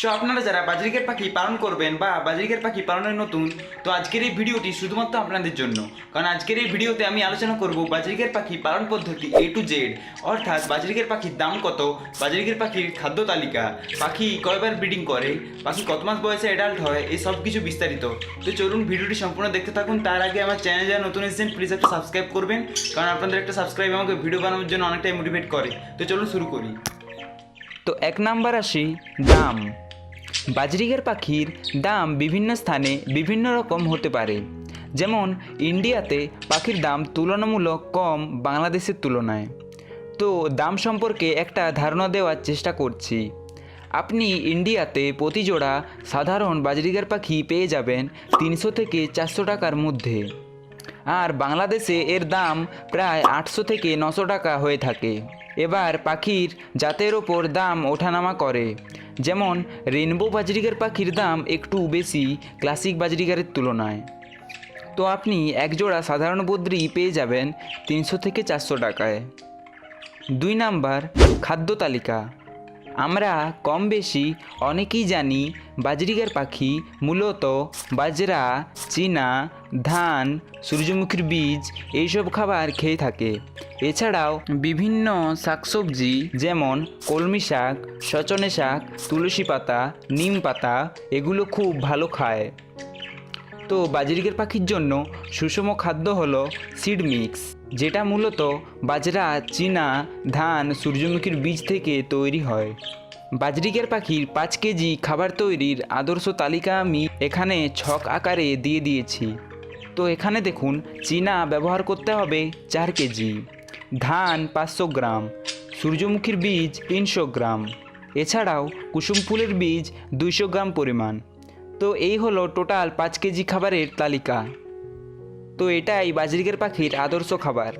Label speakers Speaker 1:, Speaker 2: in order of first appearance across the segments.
Speaker 1: So আপনারা যারা বাজরিকের পাখি পালন করবেন বা বাজরিকের পাখি পালনের নতুন, তো আজকের এই ভিডিওটি শুধুমাত্র আপনাদের জন্য। কারণ আজকের এই ভিডিওতে আমি আলোচনা করব বাজরিকের পাখি পালন পদ্ধতি এ টু জেড অর্থাৎ বাজরিকের পাখির দাম কত, বাজরিকের পাখির খাদ্য তালিকা, পাখি কয়বার ব্রিডিং করে, পাখি কত মাস বয়সে অ্যাডাল্ট হয়, এই সব কিছু বিস্তারিত। তো চলুন ভিডিওটি সম্পূর্ণ দেখতে থাকুন, তার আগে আমার চ্যানেল যারা নতুন এসেছেন প্লিজ একটা সাবস্ক্রাইব করবেন, কারণ আপনাদের একটা সাবস্ক্রাইব আমাকে ভিডিও বানানোর জন্য অনেকটাই মোটিভেট করে। তো চলুন শুরু করি। তো এক নাম্বার আসি, দাম। বাজরিকের পাখির দাম বিভিন্ন স্থানে বিভিন্ন রকম হতে পারে। যেমন, ইন্ডিয়াতে পাখির দাম তুলনামূলক কম বাংলাদেশের তুলনায়। তো দাম সম্পর্কে একটা ধারণা দেওয়ার চেষ্টা করছি। আপনি ইন্ডিয়াতে প্রতি জোড়া সাধারণ বাজরিগার পাখি পেয়ে যাবেন তিনশো থেকে চারশো টাকার মধ্যে। আর বাংলাদেশে এর দাম প্রায় আটশো থেকে নশো টাকা হয়ে থাকে। এবার পাখির জাতের ওপর দাম ওঠানামা করে। যেমন রেনবো বাজরিকার পাখির দাম একটু বেশি ক্লাসিক বাজরিকারের তুলনায়। তো আপনি একজোড়া সাধারণ বদ্রি পেয়ে যাবেন তিনশো থেকে চারশো টাকায়। দুই নাম্বার, খাদ্য তালিকা। আমরা কম বেশি অনেকেই জানি বাজরিকার পাখি মূলত বাজরা, চীনা, ধান, সূর্যমুখীর বীজ এইসব খাবার খেয়ে থাকে। এছাড়াও বিভিন্ন শাকসবজি যেমন কলমি শাক, সচনে শাক, তুলসী পাতা, নিম পাতা এগুলো খুব ভালো খায়। তো বাজরিকের পাখির জন্য সুষম খাদ্য হলো সিড মিক্স যেটা মূলত বাজরা, চীনা, ধান, সূর্যমুখীর বীজ থেকে তৈরি হয়। বাজরিকের পাখির পাঁচ কেজি খাবার তৈরির আদর্শ তালিকা আমি এখানে ছক আকারে দিয়ে দিয়েছি। তো এখানে দেখুন, চীনা ব্যবহার করতে হবে চার কেজি, ধান পাঁচশো গ্রাম, সূর্যমুখীর বীজ তিনশো গ্রাম। এছাড়াও কুসুম ফুলের বীজ দুইশো গ্রাম পরিমাণ। তো এই হলো টোটাল পাঁচ কেজি খাবারের তালিকা। তো এটাই বাজরিকের পাখির আদর্শ খাবার।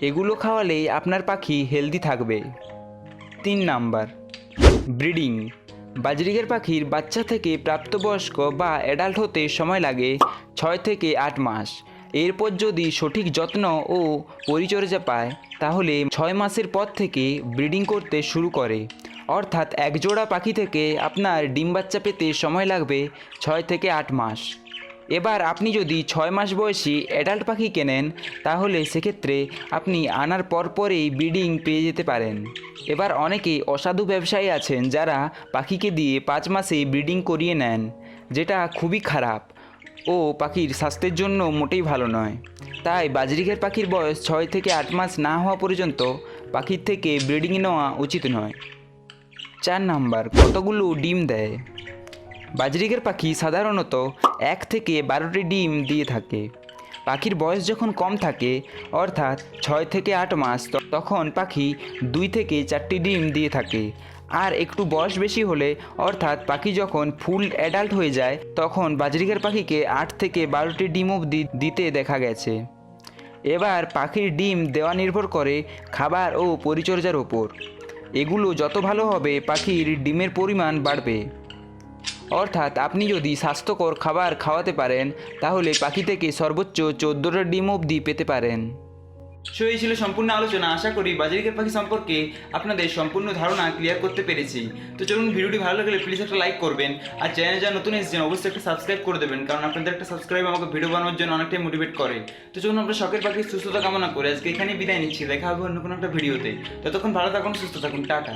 Speaker 1: এগুলো খাওয়ালে আপনার পাখি হেলদি থাকবে। তিন নাম্বার ব্রিডিং বাজরিকের পাখির বাচ্চা থেকে প্রাপ্তবয়স্ক বা অ্যাডাল্ট হতে সময় লাগে ছয় থেকে আট মাস। এরপর যদি সঠিক যত্ন ও পরিচর্যা পায়, তাহলে ছয় মাসের পর থেকে ব্রিডিং করতে শুরু করে। অর্থাৎ একজোড়া পাখি থেকে আপনার ডিম বাচ্চা পেতে সময় লাগবে ছয় থেকে আট মাস। এবার আপনি যদি ছয় মাস বয়সী অ্যাডাল্ট পাখি কেনেন, তাহলে সেক্ষেত্রে আপনি আনার পরপরেই ব্রিডিং পেয়ে যেতে পারেন। এবার অনেকে অসাধু ব্যবসায়ী আছেন যারা পাখিকে দিয়ে পাঁচ মাসে ব্রিডিং করিয়ে নেন, যেটা খুবই খারাপ ও পাখির স্বাস্থ্যের জন্য মোটেই ভালো নয়। তাই বাজরিকের পাখির বয়স ছয় থেকে আট মাস না হওয়া পর্যন্ত পাখির থেকে ব্রিডিং নেওয়া উচিত নয়। চার নাম্বার, কতগুলো ডিম দেয়? বাজরিকের পাখি সাধারণত এক থেকে বারোটি ডিম দিয়ে থাকে। পাখির বয়স যখন কম থাকে, অর্থাৎ ছয় থেকে আট মাস তখন পাখি দুই থেকে চারটি ডিম দিয়ে থাকে। আর একটু বয়স বেশি হলে, অর্থাৎ পাখি যখন ফুল অ্যাডাল্ট হয়ে যায়, তখন বাজরিকের পাখিকে আট থেকে বারোটি ডিম অবধি দিতে দেখা গেছে। এবার পাখির ডিম দেওয়া নির্ভর করে খাবার ও পরিচর্যার ওপর। এগুলো যত ভালো হবে, পাখির ডিমের পরিমাণ বাড়বে। অর্থাৎ আপনি যদি স্বাস্থ্যকর খাবার খাওয়াতে পারেন, তাহলে পাখি থেকে সর্বোচ্চ চোদ্দোটা ডিম অবধি পেতে পারেন। সো এই ছিল সম্পূর্ণ আলোচনা। আশা করি বাজারিকের পাখি সম্পর্কে আপনাদের সম্পূর্ণ ধারণা ক্লিয়ার করতে পেরেছি। তো চলুন ভিডিওটি ভালো লাগলে প্লিজ একটা লাইক করবেন। আর চ্যানেল যা নতুন এসেছেন, অবশ্যই একটা সাবস্ক্রাইব করে দেবেন, কারণ আপনাদের একটা সাবস্ক্রাইব আমাকে ভিডিও বানানোর জন্য অনেকটাই মোটিভেট করে। তো চলুন আমরা শখের পাখির সুস্থতা কামনা করে আজকে এখানেই বিদায় নিচ্ছি। দেখা হবে অন্য কোনো একটা ভিডিওতে ততক্ষণ ভালো থাকুন, সুস্থ থাকুন। টাটা।